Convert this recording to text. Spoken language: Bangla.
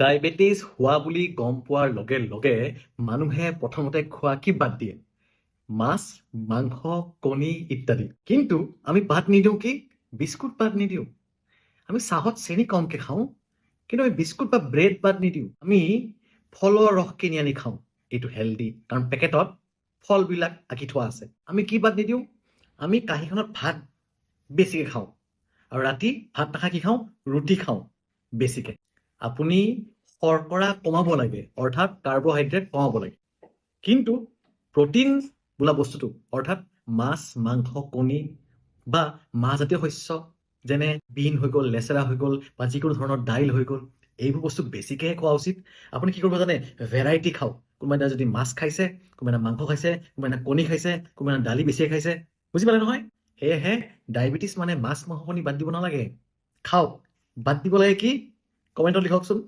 ডায়েবেটিছ হোৱা বুলি গম পোৱাৰ লগে লগে মানুহে প্ৰথমতে খোৱা কি বাদ দিয়ে। মাছ, মাংস, কণী ইত্যাদি। কিন্তু আমি বাদ নিদিওঁ কি? বিস্কুট বাদ নিদিওঁ। আমি চাহত চেনি কমকৈ খাওঁ, কিন্তু আমি বিস্কুট বা ব্ৰেড বাদ নিদিওঁ। আমি ফলৰ ৰস কিনি আনি খাওঁ। এইটো হেল্ডি কাৰণ পেকেটত ফলবিলাক আঁকি থোৱা আছে। আমি কি বাদ নিদিওঁ? আমি কাঁহীখনত ভাত বেছিকৈ খাওঁ। আৰু ৰাতি ভাত নাখাই কি খাওঁ? ৰুটি খাওঁ বেছিকৈ। আপুনি শৰ্কৰা কমাব লাগে, অৰ্থাৎ কাৰ্বহাইড্ৰেট কমাব লাগে। কিন্তু প্ৰটিন বোলা বস্তুটো, অৰ্থাৎ মাছ, মাংস, কণী বা মাহজাতীয় শস্য, যেনে বিন হৈ গ'ল, লেচেৰা হৈ গ'ল বা যিকোনো ধৰণৰ দাইল হৈ গ'ল, এইবোৰ বস্তু বেছিকৈহে খোৱা উচিত। আপুনি কি কৰিব জানে? ভেৰাইটি খাওক। কোনোবাই যদি মাছ খাইছে, কোনোবাই মাংস খাইছে, কোনোবাই কণী খাইছে, কোনোবাই দালি বেছিকৈ খাইছে, বুজি পালে নহয়? সেয়েহে ডায়েবেটিছ মানে মাছ, মাংস, কণী বাদ দিব নালাগে। খাওক। বাদ দিব লাগে কি? কমেণ্টত লিখকচোন